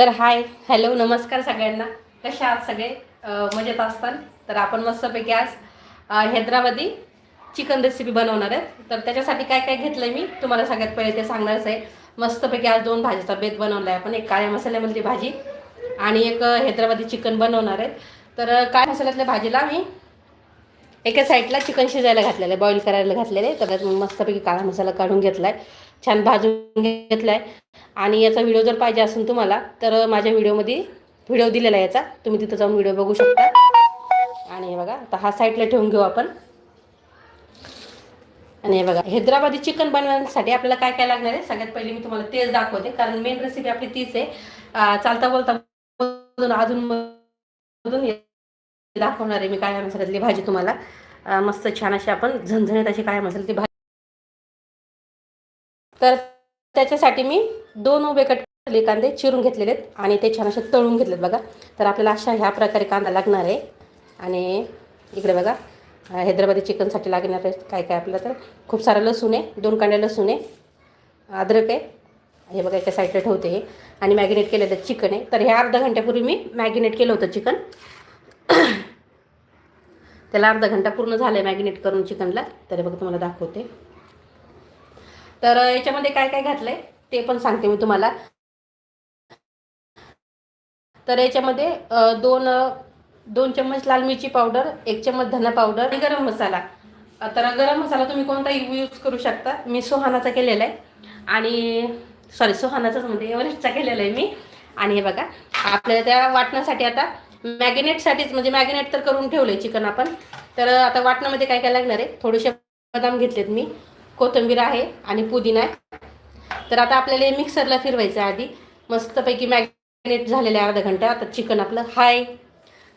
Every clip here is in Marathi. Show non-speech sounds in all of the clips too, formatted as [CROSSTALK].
तर हाय हॅलो नमस्कार सगळ्यांना. कशा आहात सगळे? मजेत असताल? तर आपण मस्तपैकी आज हैदराबादी चिकन रेसिपी बनवणार आहेत. तर त्याच्यासाठी काय काय घेतलं आहे मी तुम्हाला सगळ्यात पहिले ते सांगणारच आहे. मस्तपैकी आज दोन भाजीचा बेत बनवला आहे आपण. एक काळ्या मसाल्यामधली भाजी आणि एक हैदराबादी चिकन बनवणार आहेत. तर काळ्या मसाल्यातल्या भाजीला मी एका साईडला चिकन शिजायला घातलेलं आहे बॉईल करायला घातलेलं आहे. त्यात मग मस्तपैकी काळा मसाला काढून घेतला आहे छान भाजून घेतला आहे आणि याचा व्हिडिओ जर पाहिजे असेल तुम्हाला तर माझ्या व्हिडिओमध्ये व्हिडिओ दिलेला आहे याचा. तुम्ही तिथं जाऊन व्हिडिओ बघू शकता. आणि हे बघा आता हा साईडला ठेवून घेऊ आपण. आणि हे बघा हैदराबादी चिकन बनवण्यासाठी आपल्याला काय काय लागणार आहे? सगळ्यात पहिले मी तुम्हाला तेच दाखवते कारण मेन रेसिपी आपली तीच आहे. चालता बोलता अजून मधून दाखवणार आहे मी काळ्या मसाल्यातली भाजी तुम्हाला. मस्त छान अशी आपण झणझणीत अशी काळ्या मसाल्यातली भाजी. तर त्याच्यासाठी मी दोन उभे कटले कांदे चिरून घेतलेले आहेत आणि ते छान असे तळून घेतलेत बघा. तर आपल्याला अशा ह्या प्रकारे कांदा लागणार आहे. आणि इकडे बघा हैदराबादी चिकनसाठी लागणार आहे काय काय आपल्याला तर. खूप सारं लसूण आहे दोन कांड्या लसूण आहे अद्रक आहे. हे बघा एका साईडला ठेवते हे. आणि मॅगिनेट केलेलं चिकन आहे. तर हे अर्धा घंट्यापूर्वी मी मॅगिनेट केलं होतं चिकन. त्याला अर्धा घंटा पूर्ण झाला आहे मॅगिनेट करून चिकनला. तरी बघा तुम्हाला दाखवते. तर याच्यामध्ये काय काय घातलंय ते पण सांगते मी तुम्हाला. तर याच्यामध्ये दोन दोन चम्मच लाल मिरची पावडर एक चम्मच धना पावडर आणि गरम मसाला. तर गरम मसाला तुम्ही कोणता यूज करू शकता. मी सोहानाचा केलेला आहे. आणि सॉरी सोहानाचाच म्हणजे एव्हरेस्टचा केलेला आहे मी. आणि हे बघा आपल्याला त्या वाटण्यासाठी आता मॅगिनेटसाठीच म्हणजे मॅगिनेट तर करून ठेवलं आहे चिकन आपण. तर आता वाटणामध्ये काय काय लागणार आहे? थोडेसे बदाम घेतलेत मी. कोथिंबीर आहे आणि पुदिना आहे. तर आता आपल्याला हे मिक्सरला फिरवायचं आहे आधी. मस्तपैकी मॅगिनेट झालेलं आहे अर्धा घंटा. आता चिकन आपलं हाय.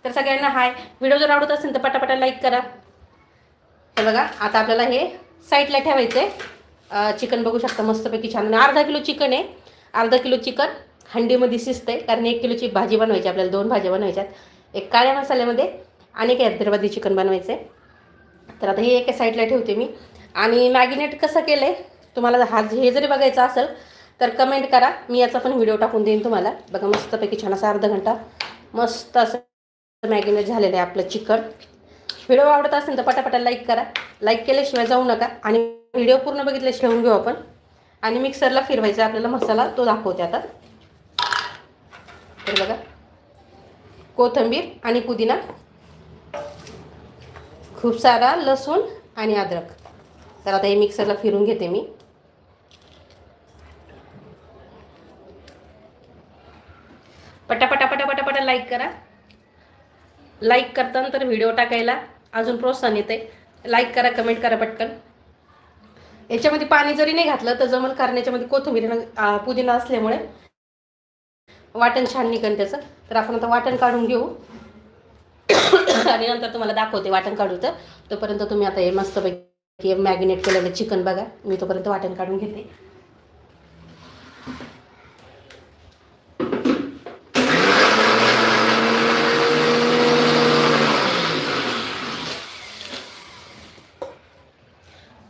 तर सगळ्यांना हाय. व्हिडिओ जर आवडत असेल तर पटापटा लाईक करा. तर बघा आता आपल्याला हे साईडला ठेवायचं आहे चिकन बघू शकता मस्तपैकी छान. अर्धा किलो चिकन आहे. अर्धा किलो चिकन. हंडीमध्ये शिजतंय कारण एक किलोची भाजी बनवायची आपल्याला दोन भाज्या बनवायच्यात. एक काळ्या मसाल्यामध्ये आणि एक हैदराबादी चिकन बनवायचं आहे तर आता हे एका साईडला ठेवते मी. आणि मॅगिनेट कसं केलं आहे तुम्हाला हा हे जरी बघायचं असेल तर कमेंट करा. मी याचा पण व्हिडिओ टाकून देईन तुम्हाला. बघा मस्तपैकी छान असा अर्धा घंटा मस्त असं मॅगिनेट झालेलं आहे आपलं चिकन. व्हिडिओ आवडत असेल तर पटापटा लाईक करा. लाईक केल्याशिवाय जाऊ नका. आणि व्हिडिओ पूर्ण बघितल्याशिवाय घेऊ आपण. आणि मिक्सरला फिरवायचा आपल्याला मसाला तो दाखवते आता. तर बघा. कोथिंबीर आणि पुदिना. खूप सारा लसूण आणि अद्रक. तर आता हे मिक्सरला फिरून घेते मी. पटापटा पटापटा लाईक करा. लाईक करताना तर व्हिडिओ टाकायला अजून प्रोत्साहन येते लाईक करा कमेंट करा पटकन. याच्यामध्ये पाणी जरी नाही घातलं तर जमल कारण याच्यामध्ये कोथिंबीर पुदिना असल्यामुळे वाटण छान निघन त्याचं. तर आपण आता वाटण काढून घेऊ. आणि नंतर तुम्हाला दाखवते वाटण काढू तर. तोपर्यंत तुम्ही आता हे मस्तपैकी मॅगिनेट केलेलं चिकन बघा. मी तोपर्यंत वाटण काढून घेते.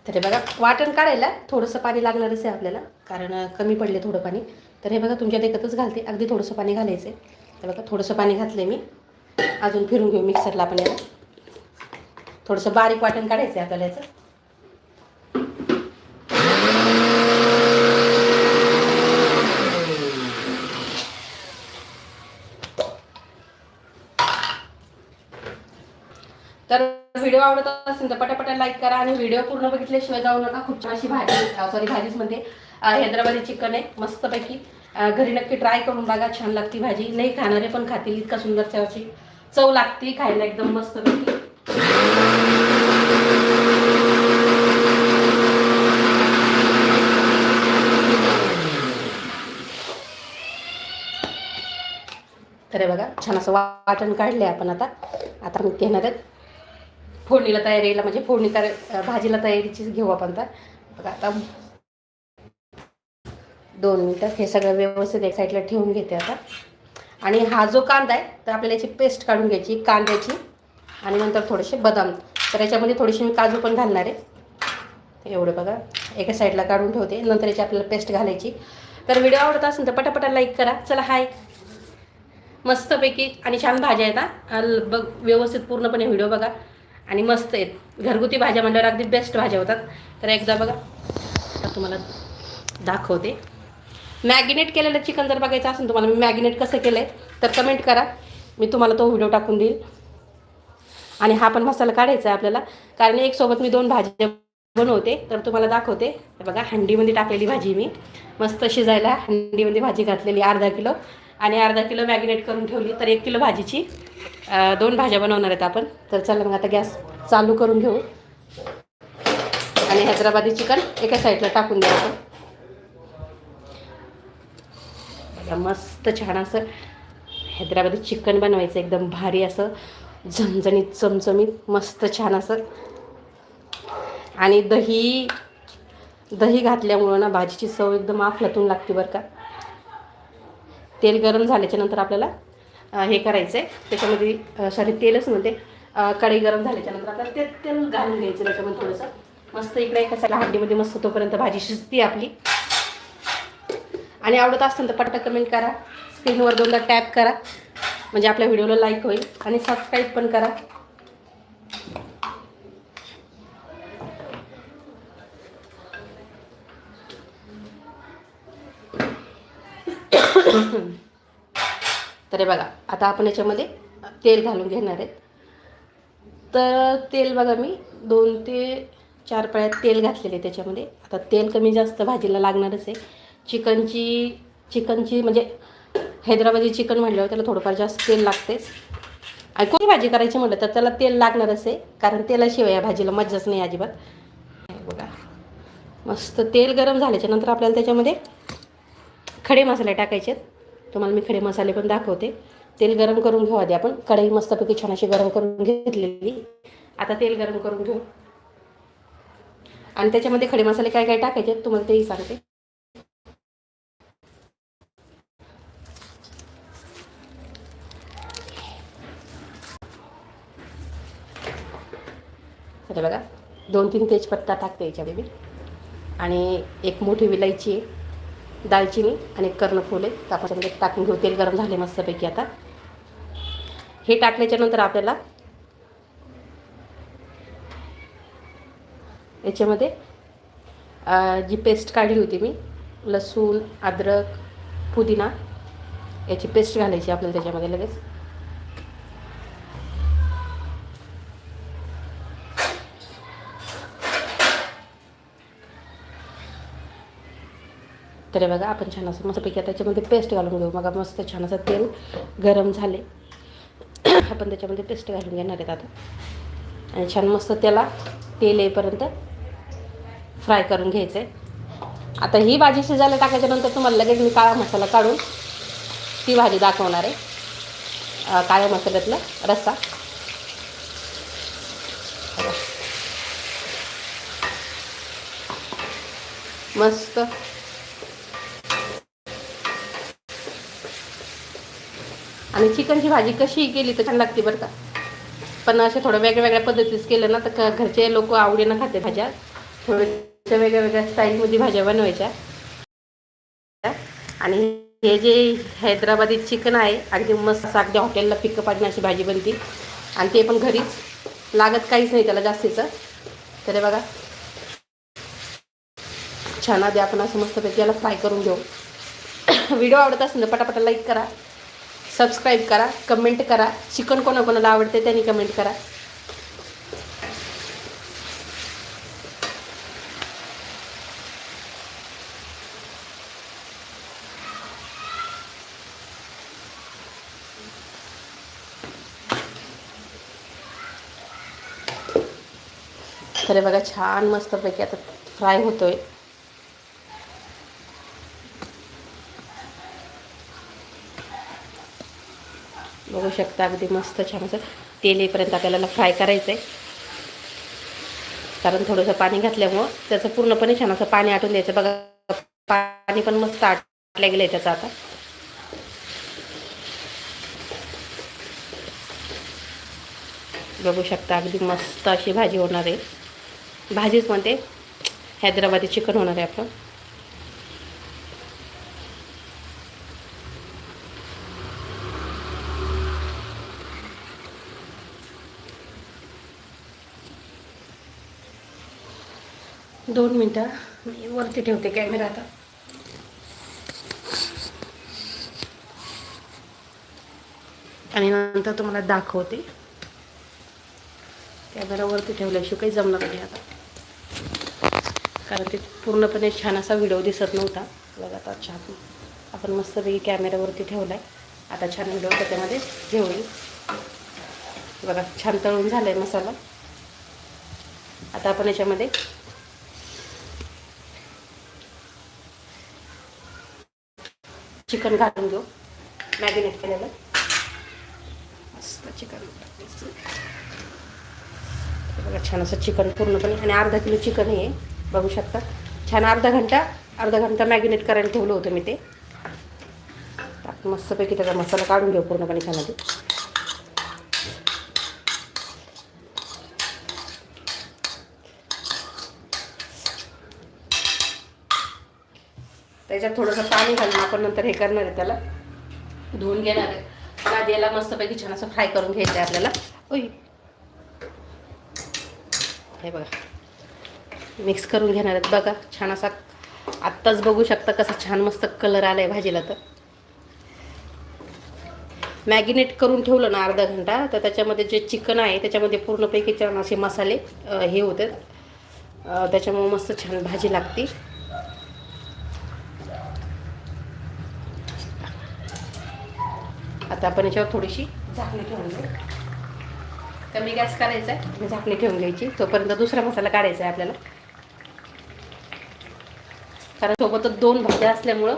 तर बघा वाटण काढायला थोडंसं पाणी लागणारच आहे आपल्याला. कारण कमी पडले थोडं पाणी. तर हे बघा तुमच्या देखतच घालते. अगदी थोडंसं पाणी घालायचं आहे तर बघा थोडंसं पाणी घातलं मी. अजून फिरून घेऊ मिक्सरला आपण याला. थोडंसं बारीक वाटण काढायचं आहे आपल्याला याचं. तर व्हिडिओ आवडत असेल तर पटापटा लाईक करा आणि व्हिडिओ पूर्ण बघितल्याशिवाय जाऊ नका. खूप छान अशी भाजी सॉरी भाजीच म्हणते. हैदराबादी चिकन आहे. मस्तपैकी घरी नक्की ट्राय करून बघा छान लागती भाजी. नाही खाणारे पण खातील इतका सुंदर चवची. चव लागते खायला एकदम मस्त तर बघा छान असं वाटण काढले आपण आता. आता मी घेणार आहेत. फोडणीला तयारीला म्हणजे फोडणी तर भाजीला तयारीचीच घेऊ आपण तर. बघा आता दोन मिनटं. हे सगळं व्यवस्थित एक साईडला ठेवून घेते आता. आणि हा जो कांदा आहे तर आपल्याला याची पेस्ट काढून घ्यायची कांद्याची. आणि नंतर थोडेसे बदाम. तर याच्यामध्ये थोडीशी मी काजू पण घालणार आहे. एवढं बघा. एका साईडला काढून ठेवते. नंतर याची आपल्याला पेस्ट घालायची. तर व्हिडिओ आवडत असेल तर पटापटा लाईक करा. चला हाय मस्तपैकी आणि छान भाज्या आहेत हा. बघ व्यवस्थित पूर्णपणे व्हिडिओ बघा. आणि मस्त आहेत. घरगुती भाज्या म्हणल्यावर अगदी बेस्ट भाज्या होतात. तर एकदा बघा. तुम्हाला दाखवते. मॅगिनेट केलेलं चिकन जर बघायचं असेल तुम्हाला मी मॅगिनेट कसं केलं आहे तर कमेंट करा. मी तुम्हाला तो व्हिडिओ टाकून देईल. आणि हा पण मसाला काढायचा आहे आपल्याला. कारण एक सोबत मी दोन भाज्या बनवते तर तुम्हाला दाखवते. बघा हंडीमध्ये टाकलेली भाजी मी. मस्त शिजायला हंडीमध्ये भाजी घातलेली अर्धा किलो. आणि अर्धा किलो मॅगिनेट करून ठेवली तर एक किलो भाजीची दोन भाज्या बनवणार आहेत आपण. तर चला मग आता गॅस चालू करून घेऊ. आणि हैदराबादी चिकन एका साईडला टाकून द्या आपण. बघा मस्त छान असं हैदराबादी चिकन बनवायचं एकदम भारी असं झणझणीत चमचमीत मस्त छान असं. आणि दही दही घातल्यामुळं ना भाजीची चव एकदम आफलातून लागते बरं का. तेल गरम झाल्याच्यानंतर आपल्याला हे करायचं आहे त्याच्यामध्ये सॉरी तेलच म्हणते. कढई गरम झाल्याच्यानंतर आपल्याला ते तेल घालून घ्यायचं त्याच्यामध्ये थोडंसं. मस्त इकडे एका साईडला हड्डीमध्ये मस्त तोपर्यंत भाजी शिजते आपली. आणि आवडत असेल तर पट्टा कमेंट करा. स्क्रीनवर दोनदा टॅप करा. म्हणजे आपल्या व्हिडिओला लाईक होईल. आणि सबस्क्राईब पण करा. [COUGHS] तर हे बघा आता आपण याच्यामध्ये तेल घालून घेणार आहेत. तर तेल बघा मी दोन ते चार पळ्यात तेल घातलेले त्याच्यामध्ये. आता तेल कमी जास्त भाजीला लागणारच आहे. चिकनची चिकनची म्हणजे हैदराबादी चिकन म्हटल्यावर त्याला थोडंफार जास्त तेल लागतेच. आणि कोणी भाजी करायची म्हटलं तर त्याला तेल लागणारच आहे कारण तेलाशिवाय या भाजीला मज्जाच नाही अजिबात. बघा. मस्त तेल गरम झाल्याच्यानंतर आपल्याला त्याच्यामध्ये खडे मसाले टाकायचे आहेत तुम्हाला मी खडे मसाले पण दाखवते. तेल गरम करून घेऊ आधी आपण. कढई मस्तपैकी छान अशी गरम करून घेतलेली. आता तेल गरम करून घेऊ. आणि त्याच्यामध्ये खडे मसाले काय काय टाकायचे आहेत तुम्हाला तेही सांगते. आता बघा दोन तीन तेजपत्ता टाकते याच्यामध्ये मी. आणि एक मोठी विलायची दालचिनी आणि एक कर्णफूल आहे टाकून घेऊ तेल गरम झाले मस्तपैकी आता. हे टाकल्याच्यानंतर आपल्याला याच्यामध्ये जी पेस्ट काढली होती मी लसूण अद्रक पुदिना याची पेस्ट घालायची आपल्याला त्याच्यामध्ये लगेच. तर बघा आपण छान असं मस्तपैकी त्याच्यामध्ये पेस्ट घालून घेऊ. बघा मस्त छान असं तेल गरम झाले. [COUGHS] आपण त्याच्यामध्ये पेस्ट घालून घेणार आहेत आता. आणि छान मस्त त्याला तेल येईपर्यंत फ्राय करून घ्यायचं आहे आता ही भाजी शिजायला टाकायच्यानंतर तुम्हाला लगेच मी काळा मसाला काढून ती भाजी दाखवणार आहे. काळ्या मसाल्यातला रस्सा. मस्त. आणि चिकनची भाजी कशी केली तर छान लागते बरं का. पण असे थोड्या वेगळ्या वेगळ्या पद्धतीच केलं ना तर घरचे लोक आवडीनं खाते भाज्या. थोड्याशा वेगळ्या वेगळ्या स्टाईलमध्ये भाज्या बनवायच्या. आणि हे जे हैदराबादी चिकन आहे अगदी मस्त असं अगदी हॉटेलला पिकं पाडून अशी भाजी बनते. आणि ते पण घरीच. लागत काहीच नाही त्याला जास्तीचं. तर बघा. छान आधी आपण असं मस्तपैकी याला फ्राय करून घेऊ. [COUGHS] व्हिडिओ आवडत असेल तर पटापटा लाईक करा. सबस्क्राईब करा कमेंट करा. चिकन कोणाकोणाला आवडते त्यांनी कमेंट करा. तर बघा छान मस्तपैकी आता फ्राय होतोय. बघू शकता अगदी मस्त छान असं तेल येईपर्यंत आपल्याला फ्राय करायचं आहे कारण थोडंसं पाणी घातल्यामुळं त्याचं पूर्णपणे छान असं पाणी आटून द्यायचं. बघा पाणी पण मस्त आटल्या गेलं आहे त्याचं आता. बघू शकता अगदी मस्त अशी भाजी होणार आहे. भाजीच म्हणते हैदराबादी चिकन होणार आहे आपलं. दोन मिनटं. मी वरती ठेवते कॅमेरा आता. आणि नंतर तुम्हाला दाखवते. कॅमेरा वरती ठेवल्याशिवाय काही जमणार नाही आता. कारण ते पूर्णपणे छान असा व्हिडिओ दिसत नव्हता. बघा आता छान. आपण मस्तपैकी कॅमेऱ्यावरती ठेवला आहे आता छान व्हिडिओ त्याच्यामध्ये हे बघा छान तळून झालं आहे मसाला. आता आपण याच्यामध्ये चिकन घालून घेऊ मॅगिनेट केलेलं. मस्त चिकन. बघा छान असं चिकन पूर्णपणे आणि अर्धा किलो चिकन हे बघू शकता. छान अर्धा घंटा अर्धा घंटा मॅगिनेट करायला ठेवलं होतं मी ते. टाक मस्तपैकी त्याचा मसाला काढून घेऊ पूर्णपणे छान त्याच्यात थोडंसं पाणी घालून आपण नंतर हे करणार आहे त्याला. धुवून घेणार आहे. याला मस्तपैकी छान असं फ्राय करून घ्यायचं आहे आपल्याला. ओय. हे बघा. मिक्स करून घेणार आहेत बघा. छान असा आत्ताच बघू शकता कसा छान मस्त कलर आला आहे भाजीला तर. मॅगिनेट करून ठेवलं ना अर्धा घंटा तर त्याच्यामध्ये जे चिकन आहे त्याच्यामध्ये पूर्णपैकी छान असे मसाले हे होते. त्याच्यामुळे मस्त छान भाजी लागते. आता आपण याच्यावर थोडीशी झाकणी ठेवून घेऊ. कमी गॅस करायचा आहे झाकणी ठेवून घ्यायची. तोपर्यंत दुसरा मसाला काढायचा आहे आपल्याला. कारण सोबतच दोन भाज्या असल्यामुळं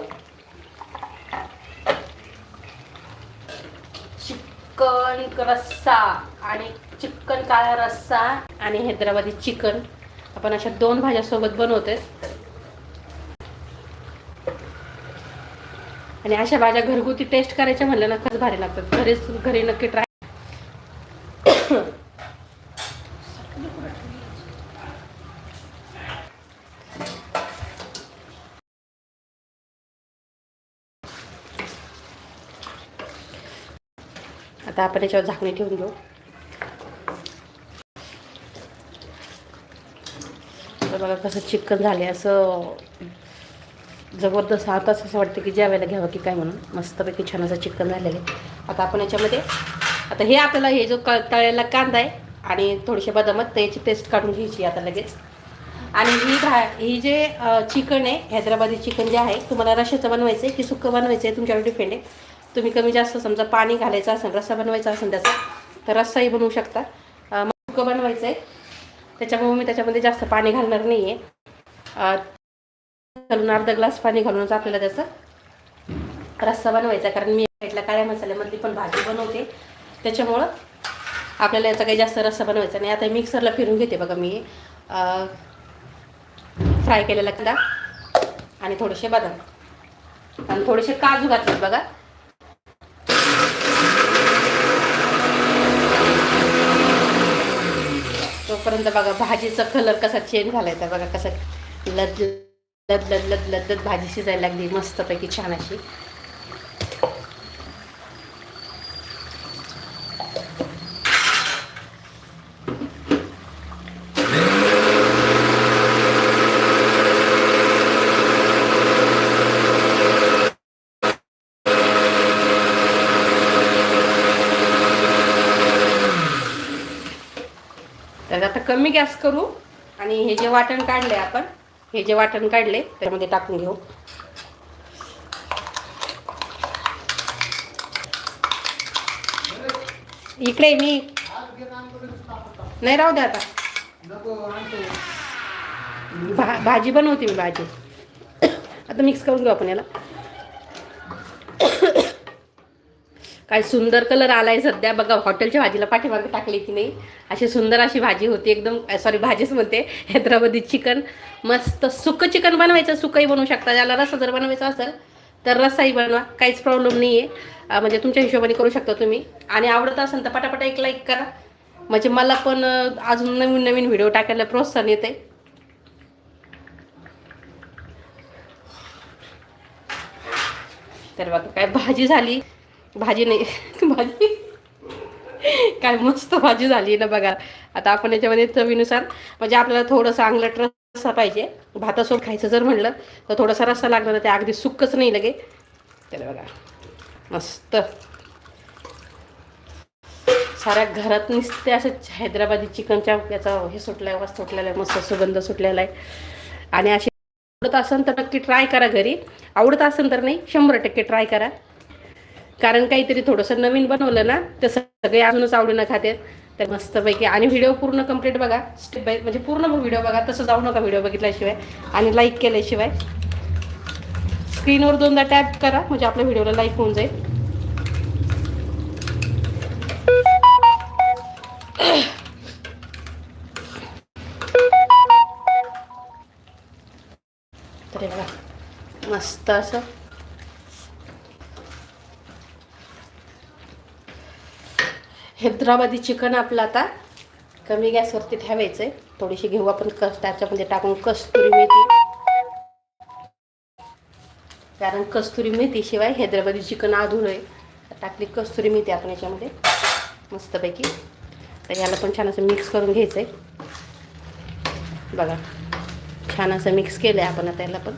चिकन रस्सा आणि चिकन काळा रस्सा आणि हैदराबादी चिकन. आपण अशा दोन भाज्या सोबत बनवतोय. आणि अशा भाज्या घरगुती टेस्ट करायच्या म्हणलं ना खरंच भारी लागतात. घरीच घरी नक्की ट्राय आता आपण याच्यावर झाकणी ठेवून घेऊ तर बघा कसं चिकन झाले असं जबरदस्त आताच असं वाटतं की जेवायला घ्यावं की काय म्हणून. मस्तपैकी छान असं चिकन झालेलं आहे. आता आपण याच्यामध्ये आता हे आपल्याला हे जो क तळलेला कांदा आहे आणि थोडेसे बदामत त्याची पेस्ट काढून घ्यायची आता लगेच. आणि ही भा ही जे चिकन आहे हैदराबादी चिकन जे आहे तुम्हाला रशाचं बनवायचं आहे की सुकं बनवायचं आहे तुमच्यावर डिपेंड आहे. तुम्ही कमी जास्त समजा पाणी घालायचं असेल रस्सा बनवायचा असेल त्याचा तर रस्साही बनवू शकता. सुकं मग बनवायचं आहे त्याच्यामुळे मी त्याच्यामध्ये जास्त पाणी घालणार नाही आहे घालून अर्धा ग्लास पाणी घालूनच आपल्याला त्याचा रस्सा बनवायचा. कारण मी साईडला काळ्या मसाल्यामधली पण भाजी बनवते. त्याच्यामुळं आपल्याला याचा काही जास्त रस्सा बनवायचा नाही. आता मिक्सरला फिरून घेते बघा मी. फ्राय केलेला कांदा आणि थोडेसे बदाम. आणि थोडेसे काजू घातले बघा. तोपर्यंत बघा भाजीचा कलर कसा चेंज झालाय तर बघा कसा लज लद लद लद लद भाजी शिजायला लागली मस्तपैकी छान अशी. तर आता कमी गॅस करू आणि हे जे वाटण काढले आपण हे जे वाटण काढले त्यामध्ये टाकून घेऊ. इकडे मी. नाही राहू दे आता. भा भाजी बनवते मी भाजी. आता मिक्स करून घेऊ आपण याला. काय सुंदर कलर आलाय सध्या. बघा हॉटेलच्या भाजीला पाठीमागे टाकली की नाही. अशी सुंदर अशी भाजी होती एकदम सॉरी भाजीच म्हणते हैदराबादी चिकन मस्त सुकं चिकन बनवायचं सुकंही बनवू शकता. ज्याला रस्सा जर बनवायचा असेल तर रस्साही बनवा. काहीच प्रॉब्लेम नाही आहे म्हणजे तुमच्या हिशोबाने करू शकता तुम्ही. आणि आवडत असेल तर पटापटा एक लाईक करा. म्हणजे मला पण अजून नवीन नवीन व्हिडिओ टाकायला प्रोत्साहन येते तर बघा काय भाजी झाली. भाजी नाही. भाजी. काय मस्त भाजी झाली ना बघा. आता आपण याच्यामध्ये चवीनुसार म्हणजे आपल्याला थोडंसं अंगलट रस रस्सा पाहिजे. भातासोबत खायचं जर म्हणलं तर थोडासा रस्सा लागला नाही, ते अगदी सुक्कच नाही लगे. त्याला बघा मस्त. साऱ्या घरात नुसते असं हैदराबादी चिकनच्या याचा हे सुटला वास सुटलेला आहे मस्त सुगंध सुटलेला आहे. आणि अशी आवडत असेल तर नक्की ट्राय करा घरी. आवडत असेल तर नाही शंभर टक्के ट्राय करा. कारण काहीतरी थोडंसं नवीन बनवलं ना तर सगळे अजूनच आवडीनं खातात तर मस्तपैकी आणि व्हिडिओ पूर्ण कंप्लीट बघा. स्टेप बाय म्हणजे पूर्ण व्हिडिओ बघा तसं जाऊ नका व्हिडिओ बघितल्याशिवाय. आणि लाईक केल्याशिवाय. स्क्रीनवर दोनदा टॅप करा म्हणजे आपल्या व्हिडिओला लाईक होऊन जाईल. तर बघा मस्त असं हैदराबादी चिकन आपलं आता कमी गॅसवरती ठेवायचं आहे थोडीशी घेऊ आपण कस त्याच्यामध्ये टाकून कस्तुरी मेथी. कारण कस्तुरी मेथी शिवाय हैदराबादी चिकन अधुरं आहे. टाकली कस्तुरी मेथी आपण याच्यामध्ये. मस्तपैकी. तर याला पण छान असं मिक्स करून घ्यायचं आहे बघा. छान असं मिक्स केलं आहे आपण आता याला पण.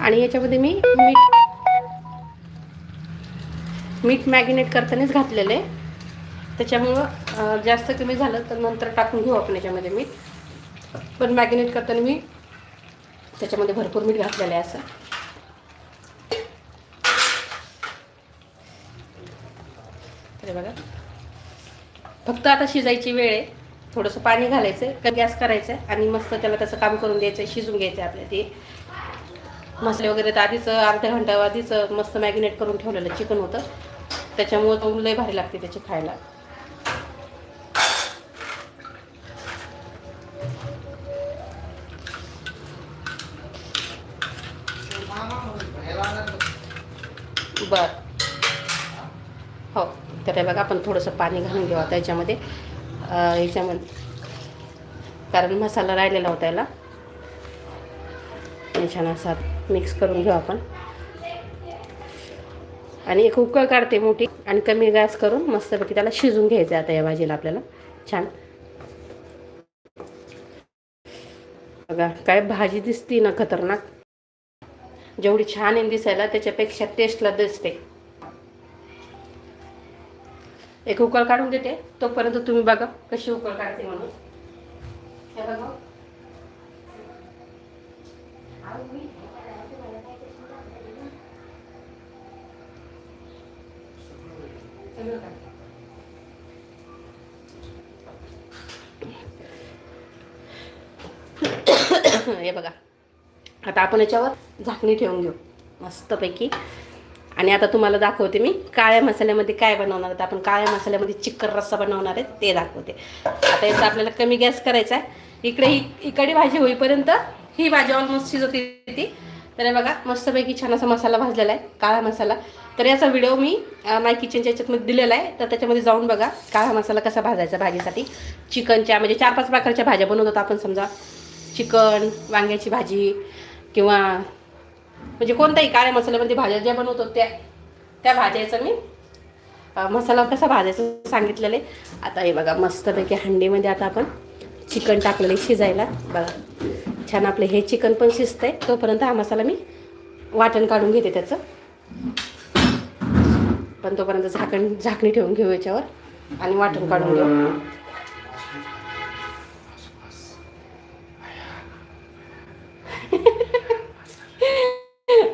आणि याच्यामध्ये मी मीठ मीठ मॅगिनेट करतानाच घातलेलं आहे. त्याच्यामुळं जास्त कमी झालं तर नंतर टाकून घेऊ आपण याच्यामध्ये मीठ. पण मॅगिनेट करताना मी त्याच्यामध्ये भरपूर मीठ घातलेलं आहे असं. तर बघा. फक्त आता शिजायची वेळ आहे. थोडंसं पाणी घालायचं आहे गॅस करायचं आहे आणि मस्त त्याला त्याचं काम करून द्यायचं आहे शिजून घ्यायचं आहे आपल्या ते. मसाले वगैरे तर आधीच अर्ध्या घंटा आधीच मस्त मॅगिनेट करून ठेवलेलं चिकन होतं. त्याच्यामुळं तो लय भारी लागते त्याची खायला. बर. हो तर हे बघा आपण थोडंसं पाणी घालून घेऊ आता याच्यामध्ये. याच्यामध्ये. कारण मसाला राहिलेला होता याला. आणि छान असा मिक्स करून घेऊ आपण. आणि एक उकळ काढते मोठी आणि कमी गॅस करून मस्तपैकी त्याला शिजून घ्यायचं आहे आता या भाजीला आपल्याला. छान. बघा काय भाजी दिसती ना खतरनाक. जेवढी छान आहे दिसायला त्याच्यापेक्षा टेस्टला दिसते एक उकळ काढून देते. तोपर्यंत तुम्ही बघा कशी उकळ काढते म्हणून. हे [COUGHS] बघा. हे बघा आता आपण याच्यावर झाकणी ठेवून घेऊ. मस्तपैकी. आणि आता तुम्हाला दाखवते मी काळ्या मसाल्यामध्ये काय बनवणार आहे आपण काळ्या मसाल्यामध्ये चिकन रस्सा बनवणार आहे ते दाखवते. आता याचा आपल्याला कमी गॅस करायचा आहे. इकडे ही इकडे भाजी होईपर्यंत ही भाजी ऑलमोस्ट शिजवते ती. तर हे बघा मस्तपैकी छान असा मसाला भाजलेला आहे काळा मसाला. तर याचा व्हिडिओ मी माय किचनच्या याच्यातमध्ये दिलेला आहे. तर त्याच्यामध्ये जाऊन बघा काळा मसाला कसा भाजायचा भाजीसाठी. चिकनच्या म्हणजे चार पाच प्रकारच्या भाज्या बनवतात आपण समजा चिकन वांग्याची भाजी किंवा म्हणजे कोणत्याही काळ्या मसाल्यामध्ये भाज्या ज्या बनवतो त्या त्या भाज्याचा मी मसाला कसा भाजायचा सांगितलेलं आहे. आता हे बघा मस्तपैकी हंडीमध्ये आता आपण चिकन टाकलेलं आहे शिजायला. बघा छान आपलं हे चिकन पण शिजतंय. तोपर्यंत हा मसाला मी वाटण काढून घेते त्याचं. पण तोपर्यंत झाकण झाकणी ठेवून घेऊ याच्यावर आणि वाटण काढून घेऊ.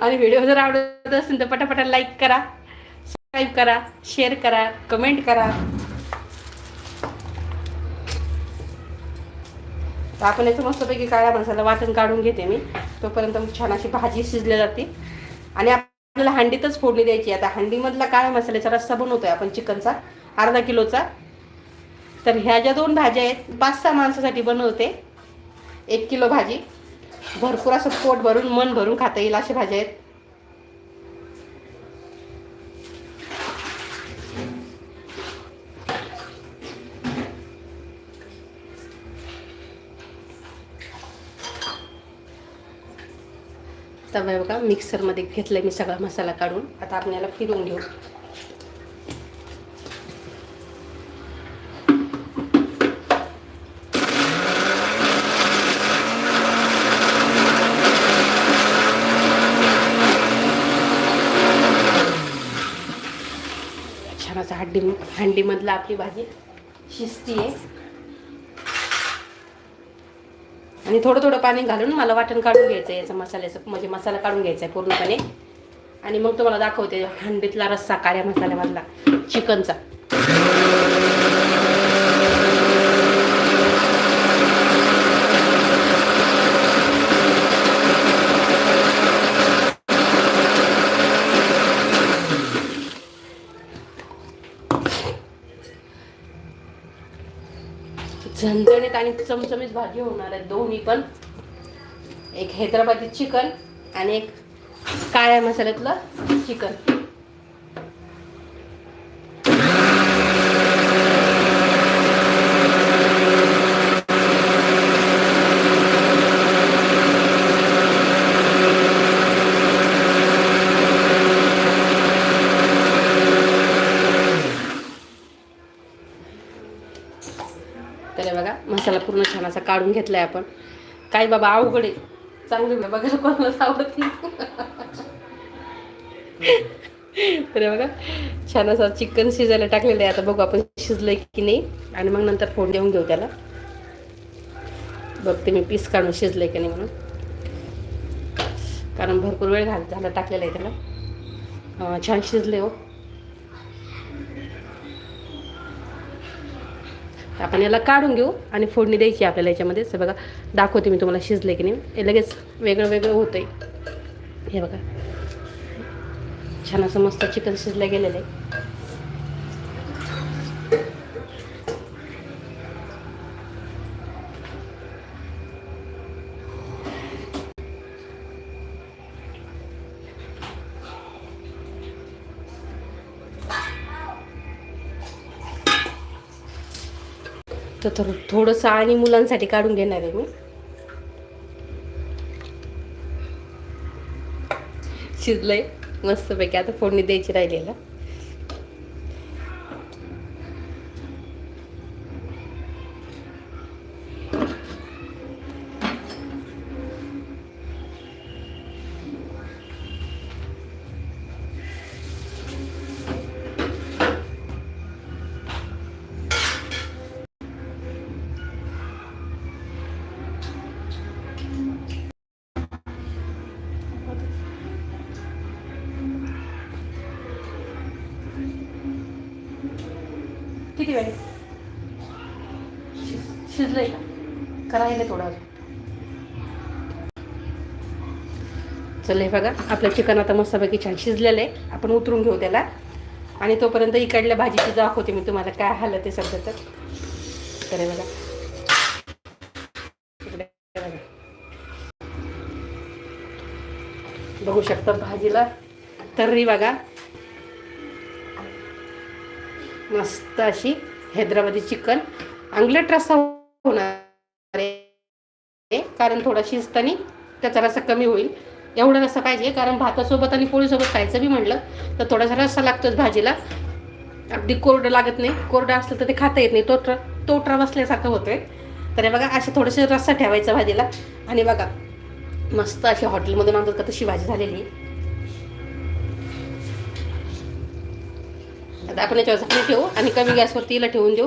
आणि व्हिडिओ जर आवडत असेल तर पटापटा लाईक करा सबस्क्राईब करा शेअर करा कमेंट करा. तर आपण याचं मस्तपैकी काळा मसाला वाटण काढून घेते मी. तोपर्यंत छान अशी भाजी शिजली जाते. आणि आपल्याला हंडीतच फोडणी द्यायची आता हंडीमधला काळ्या मसाल्याचा रस्सा बनवतोय आपण चिकनचा? अर्धा किलोचा. तर ह्या ज्या दोन भाज्या आहेत पाच सहा माणसासाठी बनवते. एक किलो भाजी. भरपूर असं पोट भरून मन भरून खाता येईल अशा भाज्या आहेत. आता बघा मिक्सरमध्ये घेतलं आहे मी सगळा मसाला काढून. आता आपण याला फिरून घेऊ. छान असं हंडी हंडीमधला आपली भाजी शिस्ती आहे आणि थोडं थोडं पाणी घालून मला वाटण काढून घ्यायचं आहे याचं मसाल्याचं म्हणजे मसाला काढून घ्यायचा आहे पूर्णपणे. आणि मग तुम्हाला दाखवते हंडीतला रस्सा काळ्या मसाल्यामधला चिकनचा. आहेत आणि चमचमीत भाजी होणार आहेत दोन्ही पण. एक हैदराबादी चिकन आणि एक काळ्या मसाल्यातलं चिकन तर हे बघा मसाला पूर्ण छान असा काढून घेतलाय आपण. काय बाबा अवघड आहे. चांगलं बघायला कोणालाच आवडत नाही. तर बघा छान असा चिकन शिजायला टाकलेलं आहे. आता बघू आपण शिजलंय की नाही. आणि मग नंतर फोड देऊन घेऊ त्याला. बघते मी पीस काढून शिजलंय की नाही म्हणून. कारण भरपूर वेळ घाल झाला टाकलेला आहे त्याला. छान शिजले हो. आपण याला काढून घेऊ आणि फोडणी द्यायची आपल्याला याच्यामध्ये. असं बघा दाखवते मी तुम्हाला शिजले की नाही. हे लगेच वेगळं वेगळं होतं आहे हे बघा. छान असं मस्त चिकन शिजलं गेलेलं आहे. तर थोडं थोडंसं आणि मुलांसाठी काढून घेणार आहे मी. शिजलंय. मस्तपैकी आता फोडणी द्यायची राहिलेला. किती वेळ? शिज- शिजलंय का? करायला थोडं अजून. चल हे बघा आपलं चिकन आता मस्तपैकी छान शिजलेलं आहे. आपण उतरून घेऊ त्याला. आणि तोपर्यंत इकडल्या भाजीची दाखवते मी तुम्हाला काय हालत आहे सध्या तर. तर बघा. इकडे हे बघा. बघू शकता भाजीला. तर्री बघा मस्त अशी हैदराबादी चिकन. आंगलट रस्सा होणार आहे. कारण थोडा शिजताना त्याचा रस्सा कमी होईल. एवढा रस्सा पाहिजे कारण भातासोबत आणि पोळीसोबत खायचं बी म्हटलं तर थोडासा रस्सा लागतोच भाजीला. अगदी कोरडं लागत नाही. कोरडं असलं तर ते खाता येत नाही. तोट्रा तोटरा बसल्यासारखं होतोय. तर हे बघा असे थोडेसे रस्सा ठेवायचा भाजीला. आणि बघा मस्त अशी हॉटेलमधून आणतात का तशी भाजी झालेली. आता आपण याच्यावर झाकणी ठेवू आणि कमी गॅसवर तिला ठेवून देऊ.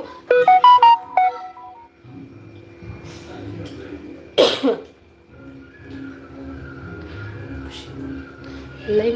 [COUGHS] लई